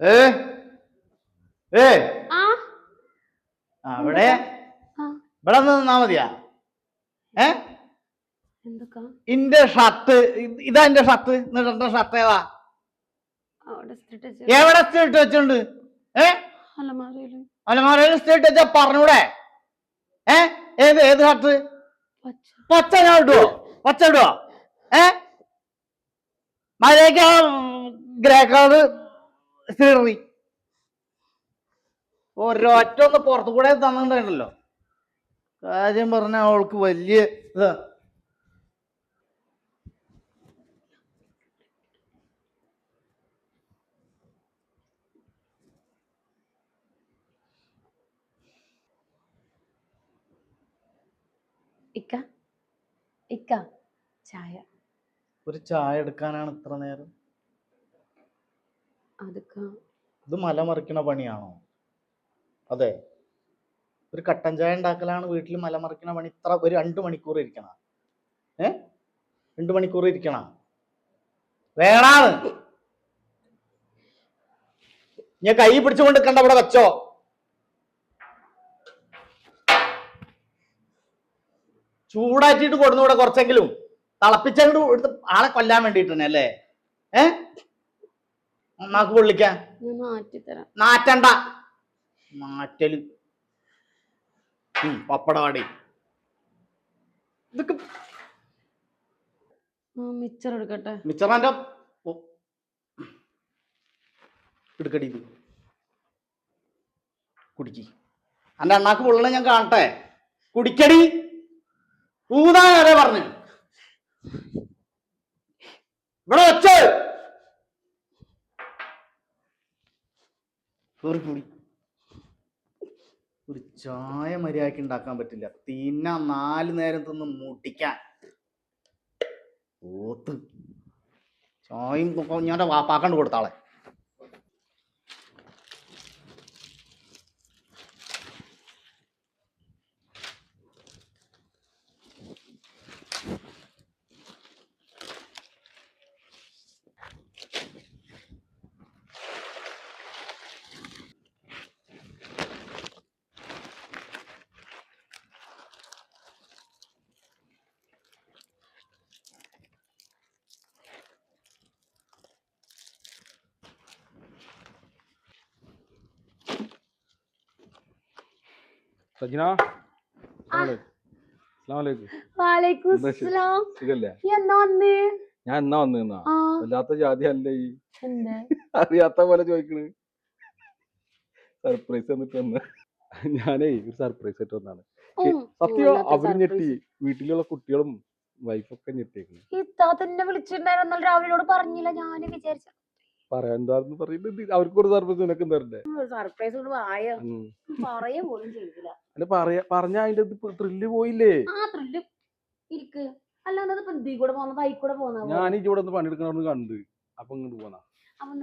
ഏ? ഏ? അവിടെ? ഇവിടെ നിന്നാ മതിയാ. ഏ? ഇന്റെ ഷർട്ട് ഇതാ എന്റെ ഷർട്ട്. എന്നിട്ട് ഷർട്ട് ഏതാ? എവിടെ ഇട്ട് വെച്ചിട്ടുണ്ട്? ഏ? അലമാരയിൽ. ഇട്ട് വെച്ചാ പറഞ്ഞൂടെ? ഏ? ഏത് ഏത് ഷർട്ട്? പച്ച. ഞാൻ ഇടുവോ? പച്ച ഇടുവോ? ഏ? മഴയൊക്കെ ഗ്രേ കളർ സീറി ഒരൊറ്റ ഒന്ന് പുറത്തു കൂടെ തന്നിട്ടുണ്ടല്ലോ. കാര്യം പറഞ്ഞ അവൾക്ക് വലിയ ഇതാ. ഇക്ക ഇക്ക ചായ. ഒരു ചായ എടുക്കാനാണ് ഇത്ര നേരം. ഇത് മല മറിക്കണ പണിയാണോ? അതെ. ഒരു കട്ടൻ ചായ ഉണ്ടാക്കലാണ് വീട്ടിൽ മല മറിക്കണ പണി. ഇത്ര ഒരു രണ്ട് മണിക്കൂർ ഇരിക്കണ. ഏ? രണ്ട് മണിക്കൂർ ഇരിക്കണ. വേണാണ് ഞാൻ കൈ പിടിച്ചുകൊണ്ട് കണ്ട അവിടെ വെച്ചോ. ചൂടാറ്റിയിട്ട് കൊടുന്നൂടെ കുറച്ചെങ്കിലും. തിളപ്പിച്ചങ്ങോട്ട് എടുത്ത് ആളെ കൊല്ലാൻ വേണ്ടിയിട്ട് തന്നെ അല്ലേ? നാക്ക് പൊള്ളിക്കാൻ നാറ്റണ്ട നാറ്റൽ പപ്പടവാടി. ഇതൊക്കെ മിച്ചർ എടുക്കട്ടെ. മിച്ചറാന്റെ എടുക്കടി ഇത്. കുടിക്കി. അന്റെ അണ്ണാക്ക് പൊള്ളണ ഞാൻ കാണട്ടെ. കുടിക്കടി. ഊതാ പറഞ്ഞു. ഇവിടെ വെച്ച്. കേറി കൂടി ഒരു ചായ മര്യാദയ്ക്ക് ഉണ്ടാക്കാൻ പറ്റില്ല. തിന്ന നാല് നേരം തിന്ന് മുട്ടിക്കാൻ ഓത്ത്. ചായയും ഞാൻ വാപ്പാക്കണ്ട് കൊടുത്താളെ. ഞാൻ എന്നാ വന്നിരുന്നാ വല്ലാത്ത ജാതി അല്ലേ ഈ അറിയാത്ത പോലെ ചോദിക്കണ്. സർപ്രൈസ് എന്നിട്ട് വന്ന്. ഞാനേ ഒരു സർപ്രൈസ് ആയിട്ട് വന്നാണ് സത്യം അവർ. ഞെട്ടി. വീട്ടിലുള്ള കുട്ടികളും വൈഫൊക്കെ ഞെട്ടിയേക്കണ്. ഇത്താത്ത എന്നെ വിളിച്ചിട്ടുണ്ടായിരുന്നു ഇന്നലെ രാവിലെ എന്നോട് പറഞ്ഞില്ല. ഞാൻ വിചാരിച്ചു പറയാണ്ടാന്ന് പറയുന്നത് അവർക്ക് ഒരു സർപ്രൈസ് നിനക്ക് തരണ്ടേ? സർപ്രൈസ് കൊണ്ട് വായ? ഉം. പോലും ചെയ്തില്ല. അല്ല പറയാ പറഞ്ഞ അതിന്റെ ത്രില്ല് പോയില്ലേ? ആ ത്രില്ല് ഇരിക്ക്. അല്ലാതെ ഇപ്പൊ ദീ കൂടെ ബൈക്ക് ഞാൻ ഒന്ന് പണിയെടുക്കണമെന്ന് കണ്ട്. അപ്പൊ ഇങ്ങോട്ട് പോന്നാ. അവൻ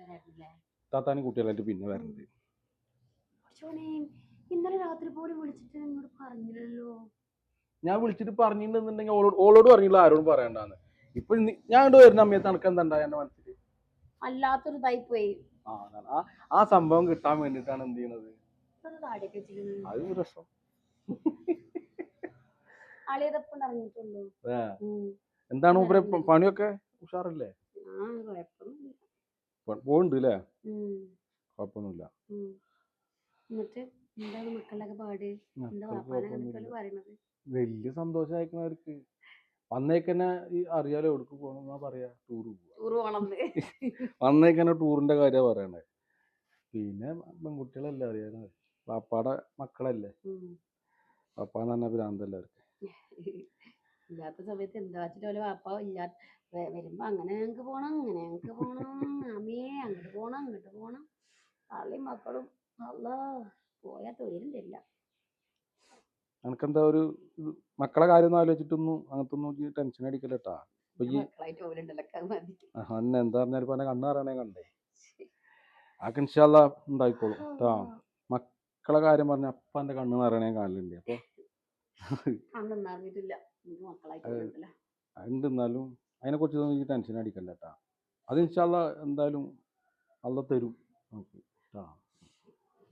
വരാറില്ലേ താത്താനും കുട്ടികളായിട്ട് പിന്നെ വരണ്ട്. ഇന്നലെ രാത്രി പോലും വിളിച്ചിട്ട് എന്നോട് പറഞ്ഞില്ലല്ലോ. ഞാൻ വിളിച്ചിട്ട് പറഞ്ഞിട്ടുണ്ടെന്നുണ്ടെങ്കിൽ ഓളോട് ഓളോട് പറഞ്ഞില്ല ആരോടും പറയണ്ടാന്ന്. ഇപ്പൊ ഞാൻ വരുന്ന സമയത്ത് എനിക്ക് എന്താ എന്റെ മനസ്സിൽ അല്ലാത്തൊരു ഇതായി പോയി ആ സംഭവം കിട്ടാൻ വേണ്ടിട്ടാണ് എന്ത് ചെയ്യണത്? അത്. ഉം. എന്താണ് പണിയൊക്കെ? ഉഷാറല്ലേ? പോണ്ട് അല്ലേ. കുഴപ്പമൊന്നുമില്ല. വലിയ എന്താണ് വന്നേക്കന്നെ ഈ അറിയാലോ എവിടേക്ക് പോകണം എന്നാ പറയാ? ടൂർ ടൂർ പോണെന്ന്. വന്നേക്കന്നെ ടൂറിന്റെ കാര്യമാണ് പറയണേ. പിന്നെ പെൺകുട്ടികളല്ലേ അറിയാനോ പാപ്പാടെ മക്കളല്ലേ? പാപ്പാന്ന് പറഞ്ഞ ഭ്രാന്തല്ലേ അവർക്ക് ഇല്ലാത്ത സമയത്ത് എന്താ വെച്ചിട്ട് പോലെ വാപ്പ ഇല്ലാ വരുമ്പോ അങ്ങനെ ഞങ്ങക്ക് പോണം അങ്ങനെ ഞങ്ങക്ക് പോണം അമ്മേ അങ്ങോട്ട് പോണം അങ്ങോട്ട് പോണം. പള്ളിയും മക്കളും അല്ല പോയാ തൊഴിലില്ല എനിക്കെന്താ ഒരു മക്കളെ കാര്യം ഒന്നും ആലോചിച്ചിട്ടൊന്നും അങ്ങനത്തെ ഒന്നും ടെൻഷൻ അടിക്കലട്ടാ അപ്പൊ ഈ അന്നെ എന്താ പറഞ്ഞാൽ ഇപ്പൊ എന്നെ കണ്ണ് പറയണേ കണ്ടേ. ആ ഇൻഷാല്ല ഉണ്ടായിക്കോളും കേട്ടാ മക്കളെ കാര്യം പറഞ്ഞ അപ്പ എന്റെ കണ്ണ് നിറയണേ കാണലുണ്ട് അപ്പൊ പോലുണ്ടല്ലോ എന്തെന്നാലും അതിനെ കുറിച്ചൊന്നും ഈ ടെൻഷൻ അടിക്കല്ല കേട്ടാ അത് ഇൻഷാല്ല എന്തായാലും അല്ല തരും. നമുക്ക് ആ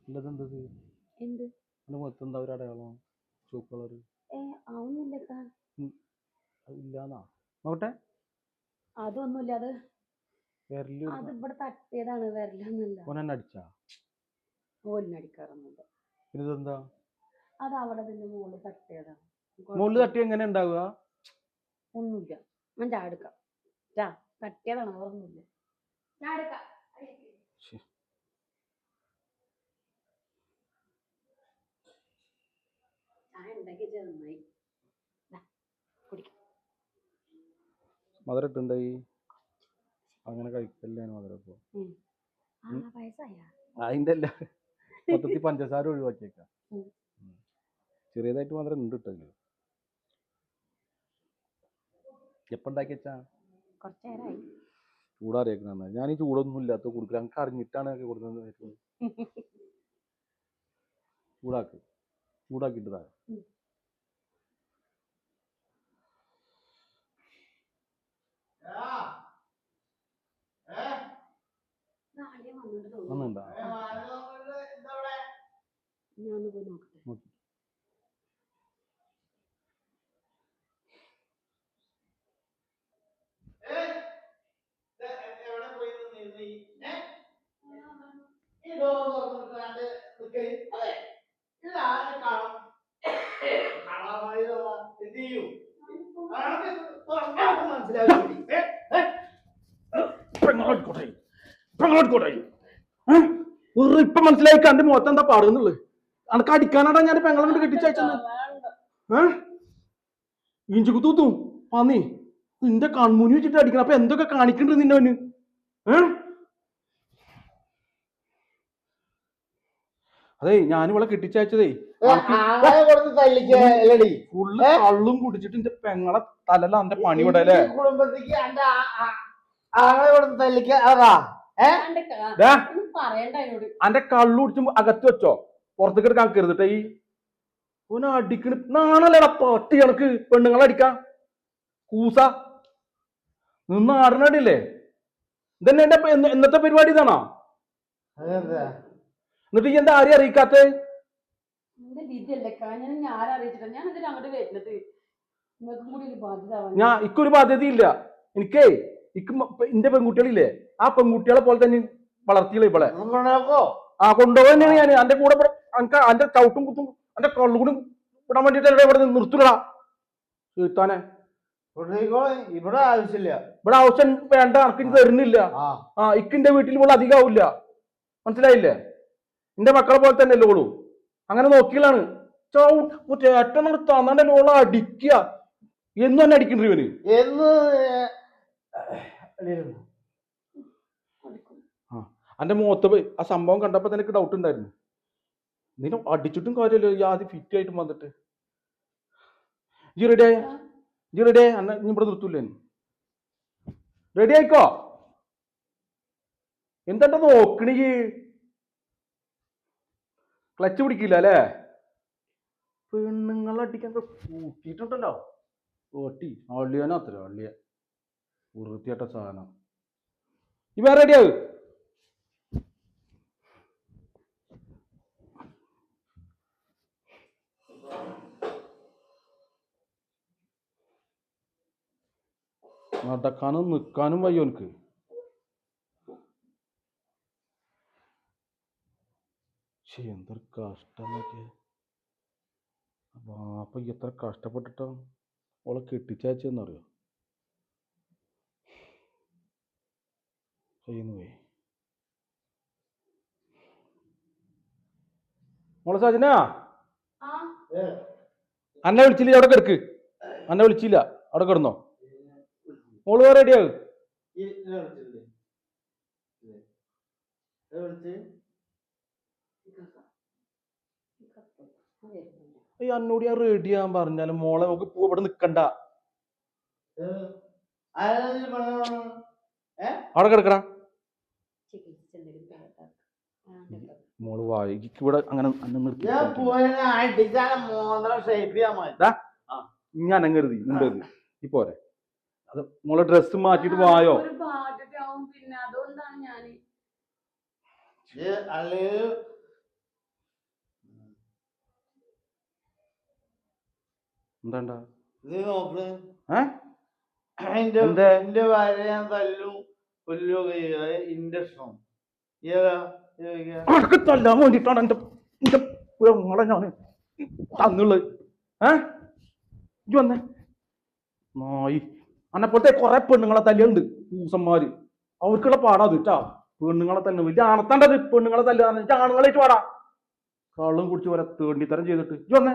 ഇല്ലതെന്തത് എന്താ? ഒരു അടയാളം? ചുവപ്പ് കളർ ഏ ഇല്ലാന്നാ? നോക്കട്ടെ. അതൊന്നുമില്ല അത് വിരൽ അത് ഇവിടെ തട്ടിയതാണ് വരലൊന്നുമില്ല. ഓൻ എന്നെ അടിച്ചാ ഓലിനടിക്കാറൊന്നുമില്ല പിന്നെ ഇതെന്താ? അത് അവിടെ ഇതിന്റെ മുകളിൽ തട്ടിയതാണ്. മുകളിൽ തട്ടി എങ്ങനെ ഉണ്ടാവുക? ഒന്നുമില്ല. ഞാൻ ചാടുക്കാം ചാ തട്ടിയതാണ് ഓർമ്മയില്ല ചാടുക്കാം ചായ ഉണ്ടാക്കി നന്നായി. കുടിക്കാം. മധുരം ഇട്ടുണ്ടായി അങ്ങനെ കഴിക്കല്ലേ മധുരപ്പോ അതിന്റെ അല്ല. മൊത്തത്തിൽ പഞ്ചസാര ഒഴിവാക്കിയേക്കാം. ചെറിയതായിട്ട് മധുരം ഉണ്ട് ഇട്ടല്ലോ എപ്പം ഉണ്ടാക്കി വെച്ചാ? ഞാൻ ഈ ചൂടൊന്നും ഇല്ലാത്ത കൊടുക്കില്ല എനിക്ക് അറിഞ്ഞിട്ടാണ് കൊടുക്കുന്നത് ചൂടാക്ക്. ചൂടാക്കിയിട്ട് താ ഉം. നാളെ വന്നിട്ട് തോന്നുന്നു. ഒന്നുണ്ടോ ഞാൻ ഒന്ന് പോയി നോക്കട്ടെ. നോക്കി. ഇപ്പൊ മനസ്സിലായി കണ്ട് മുഖത്ത് എന്താ പാടുന്നുള്ളു അനക്ക് അടിക്കാനാടാ ഞാൻ പെങ്ങളോട് കെട്ടിച്ചയച്ചത് ഏഹ് ഇഞ്ചി കുത്തൂത്തു പന്നി നിന്റെ കൺമുനി വെച്ചിട്ട് അടിക്കണം. അപ്പൊ എന്തൊക്കെ കാണിക്കണ്ടത് നിന്നെ അവന്? ഏ? അതെ ഞാൻ ഇവിടെ കെട്ടിച്ചയച്ചതേ ഫുള്ള് കള്ളും കുടിച്ചിട്ട് എന്റെ പെങ്ങളെ തലല്ല എന്റെ പണി ഇവിടെ കുടുംബത്തേക്ക് എന്റെ കള്ളു കുടിച്ച് അകത്ത് വെച്ചോ. പുറത്തേക്ക് എടുക്കാൻ കരുതിട്ടേ ഈ ഓന അടിക്കണ. നാണല്ലേടാ പട്ടി കണക്ക് പെണ്ണുങ്ങളെ അടിക്കാം കൂസ. നിന്ന് ആടനടില്ലേ ഇതന്നെ എന്റെ എന്നത്തെ പരിപാടി ഇതാണോ? എന്നിട്ട് ഈ എന്താ ആരെയും അറിയിക്കാത്ത? ഞാൻ ഇക്കൊരു ബാധ്യത ഇല്ല ഞാൻ ഇക്കൊരു ബാധ്യതയില്ല. എനിക്കേ ഇക്ക് ഇന്റെ പെൺകുട്ടികളില്ലേ? ആ പെൺകുട്ടികളെ പോലെ തന്നെ വളർത്തിയില്ല ഇവളെ? ആ കൊണ്ടുപോകാൻ തന്നെയാണ് ഞാൻ എന്റെ കൂടെ എനിക്ക് അന്റെ ചവിട്ടും കുത്തും എന്റെ കള്ളുകൂടും വിടാൻ വേണ്ടിട്ട് ഇവിടെ നിർത്തുകടാ തീർത്താനെ ഇവിടെ ആവശ്യമില്ല. ഇവിടെ ആവശ്യം വേണ്ട. എനിക്ക് തരുന്നില്ല. ആ. ഇക്കിന്റെ വീട്ടിൽ ഇവിടെ അധികമാവില്ല മനസ്സിലായില്ലേ? എന്റെ മക്കളെ പോലെ തന്നെ അല്ലേ അങ്ങനെ നോക്കിയാണ് ചേട്ടൻ തന്നണ്ടല്ലോ ഓളെ അടിക്കുക. എന്നും തന്നെ അടിക്കണ്ട ഇവന്? എന്ന് കൊടുക്കും. എന്റെ മുഖത്ത് പോയി. ആ സംഭവം കണ്ടപ്പോ തന്നെ ഡൗട്ട് ഉണ്ടായിരുന്നു. നിന്നെ അടിച്ചിട്ടും കാര്യമില്ല. ഈ ആദ്യം ഫിറ്റ് ആയിട്ട് വന്നിട്ട്. ജി റെഡി ആയ? ജി റെഡി ആയ? അന്നെ ഇവിടെ നിർത്തൂലേ റെഡി ആയിക്കോ? എന്താ നോക്കണീ ക്ലച്ച് പിടിക്കില്ല അല്ലേ? പെണ്ണുങ്ങളെ അടിക്കാൻ കൂട്ടിയിട്ടുണ്ടല്ലോ. ഓട്ടി. അള്ളിയാനോ അത്ര അള്ളിയ വൃത്തിയായിട്ട സാധനം. ഇവ റെഡിയാവും നടക്കാനും നിൽക്കാനും വയ്യ എനിക്ക് ശേ എന്തൊരു കഷ്ടമൊക്കെ ബാപ്പ എത്ര കഷ്ടപ്പെട്ടിട്ടാ ഓളെ കെട്ടിച്ചയച്ചെന്നറിയോ പോയി മോളെ സജന? അന്നെ വിളിച്ചില്ല? അവിടെ കിടക്ക്. അന്നെ വിളിച്ചില്ല. അവിടെ കിടന്നോ? മോൾ വേറെ റെഡിയാവും ഈ അന്നോട് ഞാൻ റെഡി ആവാൻ പറഞ്ഞാലും മോളെ നമുക്ക് പോ ഇവിടെ നിക്കണ്ട. അവിടെ കിടക്കടാ ചികിത്സ എന്തെങ്കിലും പേട്ടാ. ആ, മോൾ വായിക്ക് ഇവിടെ അങ്ങനെ ഇങ്ങനെ നിർത്തി അനങ്ങരുതി ഉണ്ടത് ഈ പോരെ. അത് മോളെ ഡ്രസ് മാറ്റിട്ട് വായോ? എന്താണ്ടാ? എന്റെ ഭാര്യ ഞാൻ തല്ലും കൊല്ലുകയോ ഇന്റെ ഇഷ്ടം അനക്ക് തല്ലാൻ വേണ്ടിട്ടാണ് എന്റെ എന്റെ പെങ്ങളെ ഞാൻ തന്നുള്ളത് ഏ? ഇജ്ജ് വന്നേ. നായി. അന്നെപ്പോലത്തെ കുറെ പെണ്ണുങ്ങളെ തല്ലുണ്ട് പൂസന്മാര്. അവർക്കുള്ള പാടാ അത് കേട്ടാ പെണ്ണുങ്ങളെ തന്നെ വലിയ ആണത്തണ്ടത്. പെണ്ണുങ്ങളെ തല്ലുക ആണുങ്ങളായിട്ട് പാടാ. കള്ളും കുടിച്ച് വരെ തേണ്ടിത്തരം ചെയ്തിട്ട്. ഇജ് വന്നേ.